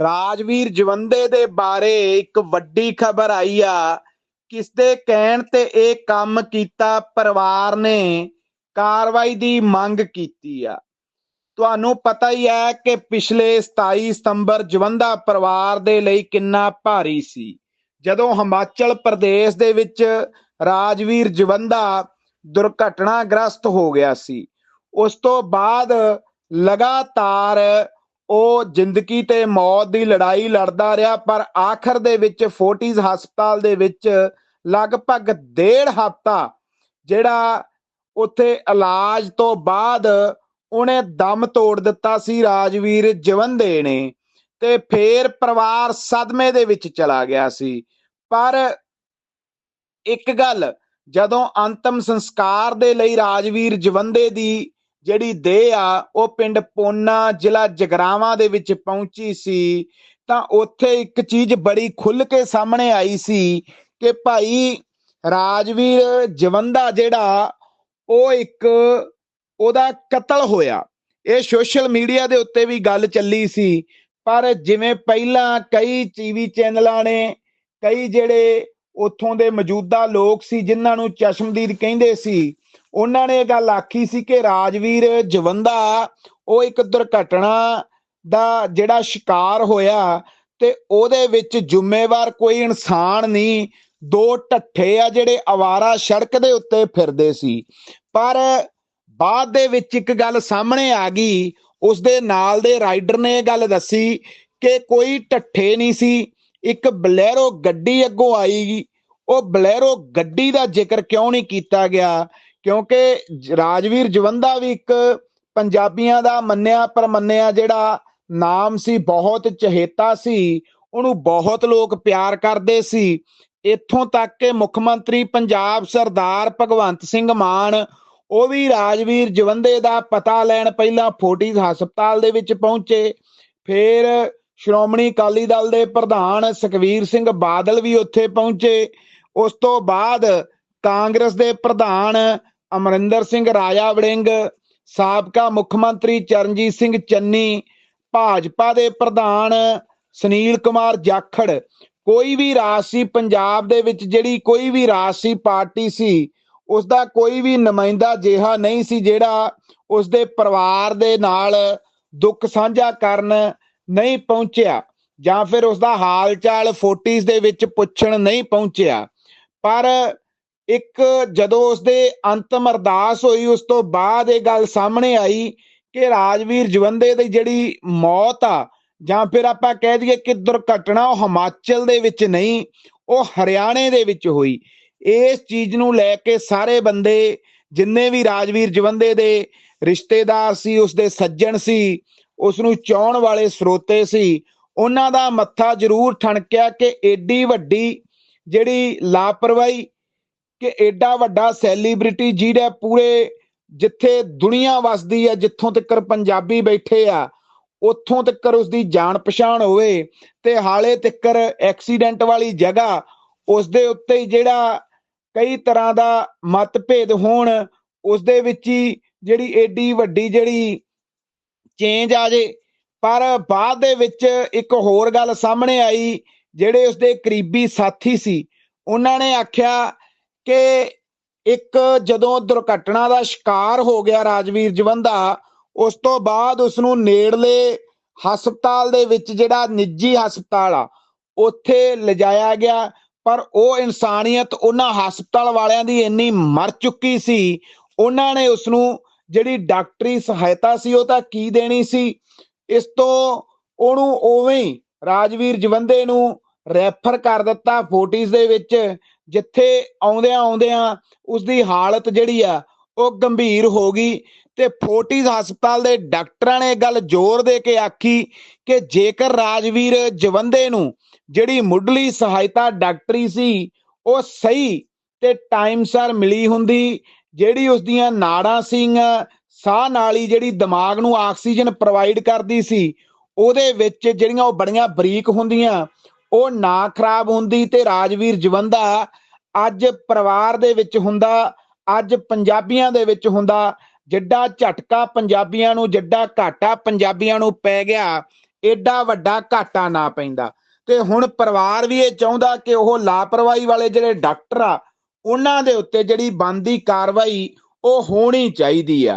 ਰਾਜਵੀਰ ਜਵੰਦੇ ਦੇ ਬਾਰੇ ਇੱਕ ਵੱਡੀ ਖਬਰ ਆਈ ਆ। ਕਿਸ ਦੇ ਕਹਿਣ ਤੇ ਇਹ ਕੰਮ ਕੀਤਾ ਪਰਿਵਾਰ ਨੇ, ਕਾਰਵਾਈ ਦੀ ਮੰਗ ਕੀਤੀ ਆ। ਤੁਹਾਨੂੰ ਪਤਾ ਹੀ ਹੈ ਕਿ ਪਿਛਲੇ 27 ਸਤੰਬਰ ਜਵੰਦਾ ਪਰਿਵਾਰ ਦੇ ਲਈ ਕਿੰਨਾ ਭਾਰੀ ਸੀ। ਜਦੋਂ ਹਿਮਾਚਲ ਪ੍ਰਦੇਸ਼ ਦੇ ਵਿੱਚ ਰਾਜਵੀਰ ਜਵੰਦਾ ਦੁਰਘਟਨਾਗ੍ਰਸਤ ਹੋ ਗਿਆ ਸੀ, ਉਸ ਤੋਂ ਬਾਅਦ ਲਗਾਤਾਰ ਉਹ ਜ਼ਿੰਦਗੀ ਤੇ ਮੌਤ ਦੀ ਲੜਾਈ ਲੜਦਾ ਰਿਹਾ, ਪਰ ਆਖਰ ਦੇ ਵਿੱਚ ਫੋਰਟੀਜ਼ ਹਸਪਤਾਲ ਦੇ ਵਿੱਚ ਲਗਭਗ ਡੇਢ ਹਫ਼ਤਾ ਜਿਹੜਾ ਉੱਥੇ ਇਲਾਜ ਤੋਂ ਬਾਅਦ ਉਹਨੇ ਦਮ ਤੋੜ ਦਿੱਤਾ ਸੀ ਰਾਜਵੀਰ ਜਵੰਦੇ ਨੇ ਤੇ ਫੇਰ ਪਰਿਵਾਰ ਸਦਮੇ ਦੇ ਵਿੱਚ ਚਲਾ ਗਿਆ ਸੀ। ਪਰ ਇੱਕ ਗੱਲ, ਜਦੋਂ ਅੰਤਮ ਸੰਸਕਾਰ ਦੇ ਲਈ ਰਾਜਵੀਰ ਜਵੰਦੇ ਦੀ ਜਿਹੜੀ ਦੇਹ ਆ, ਉਹ ਪਿੰਡ ਪੋਨਾ ਜ਼ਿਲ੍ਹਾ ਜਗਰਾਵਾਂ ਦੇ ਵਿੱਚ ਪਹੁੰਚੀ ਸੀ, ਤਾਂ ਉੱਥੇ ਇੱਕ ਚੀਜ਼ ਬੜੀ ਖੁੱਲ ਕੇ ਸਾਹਮਣੇ ਆਈ ਸੀ ਕਿ ਭਾਈ ਰਾਜਵੀਰ ਜਵੰਦਾ ਜਿਹੜਾ, ਉਹ ਇੱਕ ਉਹਦਾ ਕਤਲ ਹੋਇਆ। ਇਹ ਸੋਸ਼ਲ ਮੀਡੀਆ ਦੇ ਉੱਤੇ ਵੀ ਗੱਲ ਚੱਲੀ ਸੀ, ਪਰ ਜਿਵੇਂ ਪਹਿਲਾਂ ਕਈ ਟੀਵੀ ਚੈਨਲਾਂ ਨੇ, ਕਈ ਜਿਹੜੇ ਉੱਥੋਂ ਦੇ ਮੌਜੂਦਾ ਲੋਕ ਸੀ, ਜਿਨ੍ਹਾਂ ਨੂੰ ਚਸ਼ਮਦੀਦ ਕਹਿੰਦੇ ਸੀ ਉਹਨਾਂ ਨੇ ਇਹ ਗੱਲ ਆਖੀ ਸੀ ਕਿ ਰਾਜਵੀਰ ਜਵੰਦਾ, ਉਹ ਇੱਕ ਦੁਰਘਟਨਾ ਦਾ ਜਿਹੜਾ ਸ਼ਿਕਾਰ ਹੋਇਆ ਤੇ ਉਹਦੇ ਵਿੱਚ ਜ਼ਿੰਮੇਵਾਰ ਕੋਈ ਇਨਸਾਨ ਨਹੀਂ, ਦੋ ਢੱਠੇ ਆ ਜਿਹੜੇ ਆਵਾਰਾ ਸੜਕ ਦੇ ਉੱਤੇ ਫਿਰਦੇ ਸੀ। ਪਰ ਬਾਅਦ ਦੇ ਵਿੱਚ ਇੱਕ ਗੱਲ ਸਾਹਮਣੇ ਆ ਗਈ, ਉਸ ਦੇ ਨਾਲ ਦੇ ਰਾਈਡਰ ਨੇ ਇਹ ਗੱਲ ਦੱਸੀ ਕਿ ਕੋਈ ਢੱਠੇ ਨਹੀਂ ਸੀ, ਇੱਕ ਬਲੈਰੋ ਗੱਡੀ ਅੱਗੋਂ ਆਈ, ਉਹ ਬਲੈਰੋ ਗੱਡੀ ਦਾ ਜ਼ਿਕਰ ਕਿਉਂ ਨਹੀਂ ਕੀਤਾ ਗਿਆ? ਕਿਉਂਕਿ ਰਾਜਵੀਰ ਜਵੰਦਾ ਵੀ ਇੱਕ ਪੰਜਾਬੀਆਂ ਦਾ ਮੰਨਿਆ ਪਰਮੰਨਿਆ ਜਿਹੜਾ ਨਾਮ ਸੀ, ਬਹੁਤ ਚਹੇਤਾ ਸੀ, ਉਹਨੂੰ ਬਹੁਤ ਲੋਕ ਪਿਆਰ ਕਰਦੇ ਸੀ। ਇੱਥੋਂ ਤੱਕ ਕਿ ਮੁੱਖ ਮੰਤਰੀ ਪੰਜਾਬ ਸਰਦਾਰ ਭਗਵੰਤ ਸਿੰਘ ਮਾਨ, ਉਹ ਵੀ ਰਾਜਵੀਰ ਜਵੰਦੇ ਦਾ ਪਤਾ ਲੈਣ ਪਹਿਲਾਂ ਫੋਰਟਿਸ ਹਸਪਤਾਲ ਦੇ ਵਿੱਚ ਪਹੁੰਚੇ। ਫਿਰ ਸ਼੍ਰੋਮਣੀ ਅਕਾਲੀ ਦਲ ਦੇ ਪ੍ਰਧਾਨ ਸੁਖਵੀਰ ਸਿੰਘ ਬਾਦਲ ਵੀ ਉੱਥੇ ਪਹੁੰਚੇ। ਉਸ ਤੋਂ ਬਾਅਦ ਕਾਂਗਰਸ ਦੇ ਪ੍ਰਧਾਨ ਅਮਰਿੰਦਰ ਸਿੰਘ ਰਾਜਾ ਵੜਿੰਗ, ਸਾਬਕਾ ਮੁੱਖ ਮੰਤਰੀ ਚਰਨਜੀਤ ਸਿੰਘ ਚੰਨੀ, ਭਾਜਪਾ ਦੇ ਪ੍ਰਧਾਨ ਸੁਨੀਲ ਕੁਮਾਰ ਜਾਖੜ। ਕੋਈ ਵੀ ਰਾਜਸੀ ਪੰਜਾਬ ਦੇ ਵਿੱਚ, ਜਿਹੜੀ ਕੋਈ ਵੀ ਰਾਜਸੀ ਪਾਰਟੀ ਸੀ ਉਸ ਦਾ ਕੋਈ ਵੀ ਨੁਮਾਇੰਦਾ ਜਿਹਾ ਨਹੀਂ ਸੀ ਜਿਹੜਾ ਉਸ ਦੇ ਪਰਿਵਾਰ ਦੇ ਨਾਲ ਦੁੱਖ ਸਾਂਝਾ ਕਰਨ ਨਹੀਂ ਪਹੁੰਚਿਆ, ਜਾਂ ਫਿਰ ਉਸ ਦਾ ਹਾਲ ਚਾਲ ਫੋਟੀਜ਼ ਦੇ ਵਿੱਚ ਪੁੱਛਣ ਨਹੀਂ ਪਹੁੰਚਿਆ। ਪਰ ਇੱਕ ਜਦੋਂ ਉਸਦੇ ਅੰਤਮ ਅਰਦਾਸ ਹੋਈ, ਉਸ ਤੋਂ ਬਾਅਦ ਇਹ ਗੱਲ ਸਾਹਮਣੇ ਆਈ ਕਿ ਰਾਜਵੀਰ ਜਵੰਦੇ ਦੀ ਜਿਹੜੀ ਮੌਤ ਆ, ਜਾਂ ਫਿਰ ਆਪਾਂ ਕਹਿ ਦਈਏ ਕਿ ਦੁਰਘਟਨਾ, ਉਹ ਹਿਮਾਚਲ ਦੇ ਵਿੱਚ ਨਹੀਂ, ਉਹ ਹਰਿਆਣੇ ਦੇ ਵਿੱਚ ਹੋਈ। ਇਸ ਚੀਜ਼ ਨੂੰ ਲੈ ਕੇ ਸਾਰੇ ਬੰਦੇ, ਜਿੰਨੇ ਵੀ ਰਾਜਵੀਰ ਜਵੰਦੇ ਦੇ ਰਿਸ਼ਤੇਦਾਰ ਸੀ, ਉਸਦੇ ਸੱਜਣ ਸੀ ਉਸ ਨੂੰ ਚਾਹਣ ਵਾਲੇ ਸਰੋਤੇ ਸੀ, ਉਹਨਾਂ ਦਾ ਮੱਥਾ ਜ਼ਰੂਰ ਠਣਕਿਆ ਕਿ ਏਡੀ ਵੱਡੀ ਜਿਹੜੀ ਲਾਪਰਵਾਹੀ ਕਿ ਏਡਾ ਵੱਡਾ ਸੈਲੀਬ੍ਰਿਟੀ ਜਿਹੜਾ ਪੂਰੇ ਜਿੱਥੇ ਦੁਨੀਆ ਵਸਦੀ ਹੈ, ਜਿੱਥੋਂ ਤੱਕ ਪੰਜਾਬੀ ਬੈਠੇ ਆ, ਉੱਥੋਂ ਤੱਕ ਉਸ ਦੀ ਜਾਣ ਪਛਾਣ ਹੋਵੇ ਤੇ ਹਾਲੇ ਤੱਕ ਐਕਸੀਡੈਂਟ ਵਾਲੀ ਜਗ੍ਹਾ ਉਸ ਦੇ ਉੱਤੇ ਹੀ ਜਿਹੜਾ ਕਈ ਤਰ੍ਹਾਂ ਦਾ ਮਤਭੇਦ ਹੋਣ ਉਸ ਦੇ ਵਿੱਚ ਹੀ ਜਿਹੜੀ ਏਡੀ ਵੱਡੀ ਜਿਹੜੀ ਚੇਂਜ ਆ ਜੇ। ਪਰ ਬਾਅਦ ਦੇ ਵਿੱਚ ਇੱਕ ਹੋਰ ਗੱਲ ਸਾਹਮਣੇ ਆਈ, ਜਿਹੜੇ ਉਸਦੇ ਕਰੀਬੀ ਸਾਥੀ ਸੀ, ਉਹਨਾਂ ਨੇ ਆਖਿਆ ਕਿ ਇੱਕ ਜਦੋਂ ਦੁਰਘਟਨਾ ਦਾ ਸ਼ਿਕਾਰ ਹੋ ਗਿਆ ਰਾਜਵੀਰ ਜਵੰਦਾ ਉਸ ਤੋਂ ਬਾਅਦ ਉਸ ਨੂੰ ਨੇੜਲੇ ਹਸਪਤਾਲ ਦੇ ਵਿੱਚ ਜਿਹੜਾ ਨਿੱਜੀ ਹਸਪਤਾਲ ਆ, ਉੱਥੇ ਲਿਜਾਇਆ ਗਿਆ। ਪਰ ਉਹ ਇਨਸਾਨੀਅਤ ਉਹਨਾਂ ਹਸਪਤਾਲ ਵਾਲਿਆਂ ਦੀ ਇੰਨੀ ਮਰ ਚੁੱਕੀ ਸੀ, ਉਹਨਾਂ ਨੇ ਉਸ ਨੂੰ ਜਿਹੜੀ ਡਾਕਟਰੀ ਸਹਾਇਤਾ ਸੀ ਉਹ ਤਾਂ ਕੀ ਦੇਣੀ ਸੀ? ਇਸ ਤੋਂ ਉਹਨੂੰ ਉਵੇਂ ਹੀ ਰਾਜਵੀਰ ਜਵੰਦੇ ਨੂੰ ਰੈਫਰ ਕਰ ਦਿੱਤਾ ਫੋਰਟਿਸ ਦੇ ਵਿੱਚ। ਜਿੱਥੇ ਆਉਂਦਿਆਂ ਆਉਂਦਿਆਂ ਉਸ ਦੀ ਹਾਲਤ ਜਿਹੜੀ ਆ, ਉਹ ਗੰਭੀਰ ਹੋ ਗਈ ਤੇ ਫੋਰਟਿਸ ਹਸਪਤਾਲ ਦੇ ਡਾਕਟਰਾਂ ਨੇ ਗੱਲ ਜ਼ੋਰ ਦੇ ਕੇ ਆਖੀ ਕਿ ਜੇਕਰ ਰਾਜਵੀਰ ਜਵੰਦੇ ਨੂੰ ਜਿਹੜੀ ਮੁੱਢਲੀ ਸਹਾਇਤਾ ਡਾਕਟਰੀ ਸੀ, ਉਹ ਸਹੀ ਤੇ ਟਾਈਮ ਸਰ ਮਿਲੀ ਹੁੰਦੀ, ਜਿਹੜੀ ਉਸ ਦੀਆਂ ਨਾੜਾਂ ਸੀਗੀਆਂ, ਸਾਹ ਨਾਲੀ ਜਿਹੜੀ ਦਿਮਾਗ ਨੂੰ ਆਕਸੀਜਨ ਪ੍ਰੋਵਾਈਡ ਕਰਦੀ ਸੀ, ਉਹਦੇ ਵਿੱਚ ਜਿਹੜੀਆਂ ਉਹ ਬੜੀਆਂ ਬਰੀਕ ਹੁੰਦੀਆਂ ਉਹ ਨਾ ਖਰਾਬ ਹੁੰਦੀ ਤੇ ਰਾਜਵੀਰ ਜਵੰਦਾ ਅੱਜ ਪਰਿਵਾਰ ਦੇ ਵਿੱਚ ਹੁੰਦਾ, ਅੱਜ ਪੰਜਾਬੀਆਂ ਦੇ ਵਿੱਚ ਹੁੰਦਾ। ਜਿੱਡਾ ਝਟਕਾ ਪੰਜਾਬੀਆਂ ਨੂੰ, ਜਿੱਡਾ ਘਾਟਾ ਪੰਜਾਬੀਆਂ ਨੂੰ ਪੈ ਗਿਆ ਐਡਾ ਵੱਡਾ ਘਾਟਾ ਨਾ ਪੈਂਦਾ। ਤੇ ਹੁਣ ਪਰਿਵਾਰ ਵੀ ਇਹ ਚਾਹੁੰਦਾ ਕਿ ਉਹ ਲਾਪਰਵਾਹੀ ਵਾਲੇ ਜਿਹੜੇ ਡਾਕਟਰ ਆ, ਉਹਨਾਂ ਦੇ ਉੱਤੇ ਜਿਹੜੀ ਬੰਦੀ ਕਾਰਵਾਈ, ਉਹ ਹੋਣੀ ਚਾਹੀਦੀ ਆ।